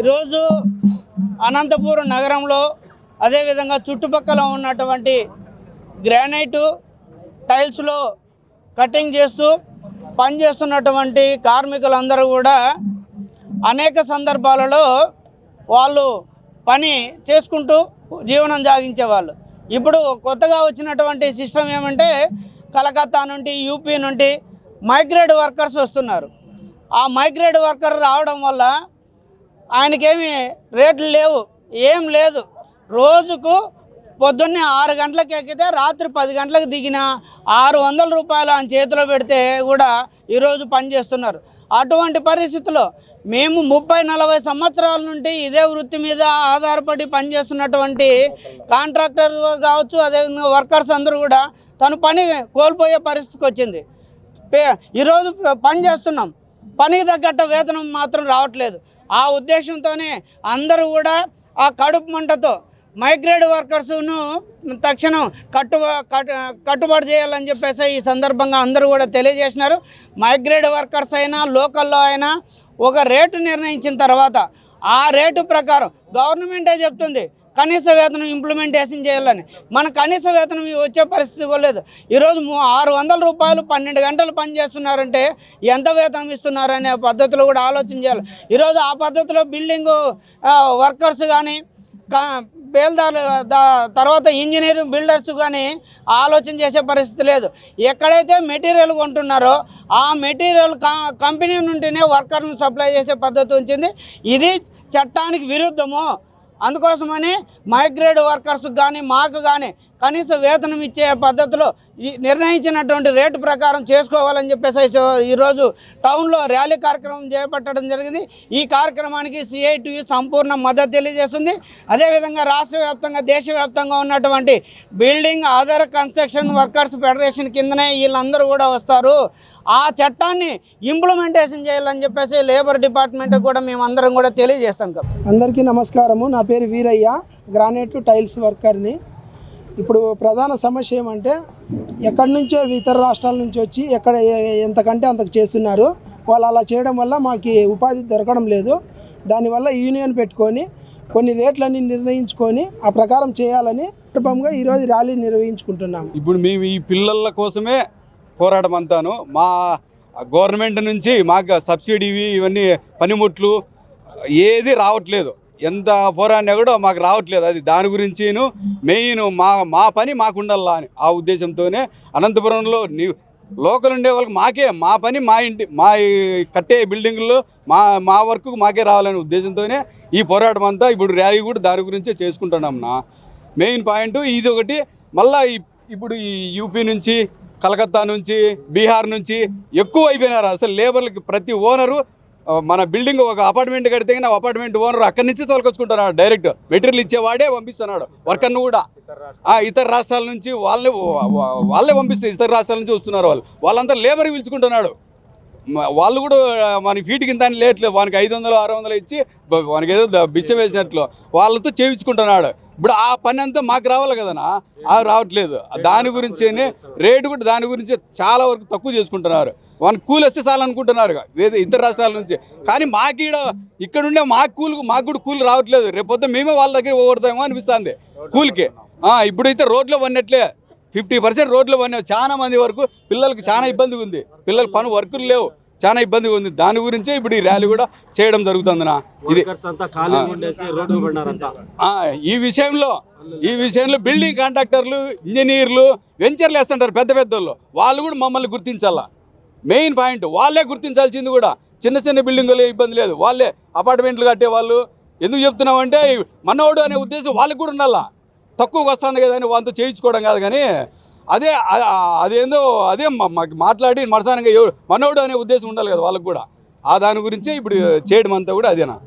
ఈరోజు అనంతపురం నగరంలో అదేవిధంగా చుట్టుపక్కల ఉన్నటువంటి గ్రానైటు టైల్స్లో కటింగ్ చేస్తూ పనిచేస్తున్నటువంటి కార్మికులందరూ కూడా అనేక సందర్భాలలో వాళ్ళు పని చేసుకుంటూ జీవనం సాగించేవాళ్ళు ఇప్పుడు కొత్తగా వచ్చినటువంటి సిస్టమ్ ఏమంటే కలకత్తా నుండి యూపీ నుండి మైగ్రేట్ వర్కర్స్ వస్తున్నారు. ఆ మైగ్రేట్ వర్కర్ రావడం వల్ల ఆయనకేమి రేట్లు లేవు ఏం లేదు. రోజుకు పొద్దున్నే ఆరు గంటలకు ఎక్కితే రాత్రి పది గంటలకు దిగిన ఆరు వందల రూపాయలు ఆయన చేతిలో పెడితే కూడా ఈరోజు పనిచేస్తున్నారు అటువంటి పరిస్థితుల్లో మేము ముప్పై నలభై సంవత్సరాల నుండి ఇదే వృత్తి మీద ఆధారపడి పనిచేస్తున్నటువంటి కాంట్రాక్టర్ కావచ్చు అదేవిధంగా వర్కర్స్ అందరూ కూడా తను పని కోల్పోయే పరిస్థితికి వచ్చింది. పే- ఈరోజు పని చేస్తున్నాం. పనికి తగ్గట్టు వేతనం మాత్రం రావట్లేదు. ఆ ఉద్దేశంతోనే అందరూ కూడా ఆ కడుపు మంటతో మైగ్రేడ్ వర్కర్స్ను తక్షణం కట్టు కట్టు- కట్టుబడి చేయాలని చెప్పేసి ఈ సందర్భంగా అందరూ కూడా తెలియజేసినారు. మైగ్రేడ్ వర్కర్స్ అయినా లోకల్లో అయినా ఒక రేటు నిర్ణయించిన తర్వాత ఆ రేటు ప్రకారం గవర్నమెంటే చెప్తుంది. కనీస వేతనం ఇంప్లిమెంటేషన్ చేయాలని. మన కనీస వేతనం వచ్చే పరిస్థితి కూడా లేదు. ఈరోజు ఆరు వందల రూపాయలు పన్నెండు గంటలు పని చేస్తున్నారంటే ఎంత వేతనం ఇస్తున్నారు అనే పద్ధతిలో కూడా ఆలోచన చేయాలి. ఈరోజు ఆ పద్ధతిలో బిల్డింగ్ వర్కర్స్ కానీ కా బేల్దారు దా- తర్వాత ఇంజనీరింగ్ బిల్డర్స్ కానీ ఆలోచన చేసే పరిస్థితి లేదు. ఎక్కడైతే మెటీరియల్ కొంటున్నారో ఆ మెటీరియల్ కంపెనీ నుండినే వర్కర్ను సప్లై చేసే పద్ధతి వచ్చింది ఇది చట్టానికి విరుద్ధము. అందుకోసమని మైగ్రేడ్ వర్కర్స్ కానీ మాకు కానీ కనీస వేతనం ఇచ్చే పద్ధతిలో ఈ నిర్ణయించినటువంటి రేటు ప్రకారం చేసుకోవాలని చెప్పేసి ఈరోజు టౌన్లో ర్యాలీ కార్యక్రమం చేపట్టడం జరిగింది. ఈ కార్యక్రమానికి సిఐటి సంపూర్ణ మద్దతు తెలియజేస్తుంది. అదేవిధంగా రాష్ట్ర వ్యాప్తంగా దేశవ్యాప్తంగా ఉన్నటువంటి building other construction workers federation కిందనే వీళ్ళందరూ కూడా వస్తారు. ఆ చట్టాన్ని ఇంప్లిమెంటేషన్ చేయాలని చెప్పేసి లేబర్ డిపార్ట్మెంట్ కూడా మేమందరం కూడా తెలియజేస్తాం. అందరికీ నమస్కారము. నా పేరు వీరయ్య. Granite tiles వర్కర్ని. ఇప్పుడు ప్రధాన సమస్య ఏమంటే ఎక్కడి నుంచో ఇతర రాష్ట్రాల నుంచి వచ్చి ఎక్కడ ఎంతకంటే అంతకు చేస్తున్నారు వాళ్ళు అలా చేయడం వల్ల మాకు ఉపాధి దొరకడం లేదు. దానివల్ల యూనియన్ పెట్టుకొని కొన్ని రేట్లన్నీ నిర్ణయించుకొని ఆ ప్రకారం చేయాలని కుటుంబంగా ఈరోజు ర్యాలీ నిర్వహించుకుంటున్నాము ఇప్పుడు మేము ఈ పిల్లల కోసమే పోరాటం అంతాను. మా గవర్నమెంట్ నుంచి మాకు సబ్సిడీ ఇవన్నీ పనిముట్లు ఏది రావట్లేదు. ఎంత పోరాడినా కూడా మాకు రావట్లేదు. అది దాని గురించిను మెయిన్ మా మా పని మాకు అని ఆ ఉద్దేశంతోనే అనంతపురంలో నీ లోకల్ ఉండే వాళ్ళకి మాకే మా పని మా ఇంటి మా కట్టే బిల్డింగ్లో మా మా వర్క్ మాకే రావాలనే ఉద్దేశంతోనే ఈ పోరాటం అంతా ఇప్పుడు ర్యాలీ కూడా దాని గురించే చేసుకుంటున్నాం నా. మెయిన్ పాయింట్ ఇది ఒకటి. మళ్ళా ఇప్పుడు ఈ యూపీ నుంచి కలకత్తా నుంచి బీహార్ నుంచి ఎక్కువ అయిపోయినారు. అసలు లేబర్లకి ప్రతి ఓనరు మన బిల్డింగ్ ఒక అపార్ట్మెంట్ కడితే నా అపార్ట్మెంట్ ఓనర్ అక్కడి నుంచి తోలుకొచ్చుకుంటున్నాడు డైరెక్ట్. మెటీరియల్ ఇచ్చేవాడే పంపిస్తున్నాడు. వర్కర్ను కూడా. ఇతర రాష్ట్రాల నుంచి వాళ్ళని వాళ్ళే పంపిస్తే ఇతర రాష్ట్రాల నుంచి వస్తున్నారు వాళ్ళు. వాళ్ళంతా లేబర్ పిలుచుకుంటున్నాడు. వాళ్ళు కూడా మన ఫీట్ కింద అని లేట్లేదు. వానికి ఐదు వందలు ఆరు వందలు ఇచ్చి వానికి ఏదో బిచ్చ బిచ్చం వేసినట్లు. వాళ్ళతో చేయించుకుంటున్నాడు. ఇప్పుడు ఆ పని అంతా మాకు రావాలి కదనా? ఆ రావట్లేదు. దాని గురించేనే రేటు కూడా దాని గురించి చాలా వరకు తక్కువ చేసుకుంటున్నారు. వన్ కూలి వస్తే అనుకుంటున్నారు. వేరే ఇతర రాష్ట్రాల నుంచి. కానీ మాకు ఈడ ఇక్కడ ఉండే మాకు కూలి మాకు కూడా కూలి రావట్లేదు. రేపు మేమే వాళ్ళ దగ్గర ఓడతామో అనిపిస్తుంది కూలికి. ఇప్పుడైతే రోడ్లో పడినట్లే. ఫిఫ్టీ పర్సెంట్ రోడ్లు పడినాయి. చాలా మంది వరకు పిల్లలకు చాలా ఇబ్బందిగా ఉంది. పిల్లలు పని వర్కులు లేవు. చాలా ఇబ్బందిగా ఉంది. దాని గురించే ఇప్పుడు ఈ ర్యాలీ కూడా చేయడం జరుగుతుందినా. ఇది ఈ విషయంలో ఈ విషయంలో బిల్డింగ్ కాంట్రాక్టర్లు ఇంజనీర్లు వెంచర్లు వేస్తుంటారు పెద్ద పెద్దోళ్ళు. వాళ్ళు కూడా మమ్మల్ని గుర్తించాలా? మెయిన్ పాయింట్ వాళ్ళే గుర్తించాల్సింది కూడా. చిన్న చిన్న బిల్డింగులు ఇబ్బంది లేదు. వాళ్ళే అపార్ట్మెంట్లు కట్టే వాళ్ళు. ఎందుకు చెప్తున్నామంటే మనోడు అనే ఉద్దేశం వాళ్ళకి కూడా ఉండాలా? తక్కువకి వస్తుంది కదా అని వాళ్ళతో చేయించుకోవడం కాదు కానీ అదే అదేందో అదే మాట్లాడి మరసానంగా ఎవరు మనోడు అనే ఉద్దేశం ఉండాలి కదా వాళ్ళకి కూడా. ఆ దాని గురించే ఇప్పుడు చేయడం అంతా కూడా అదేనా?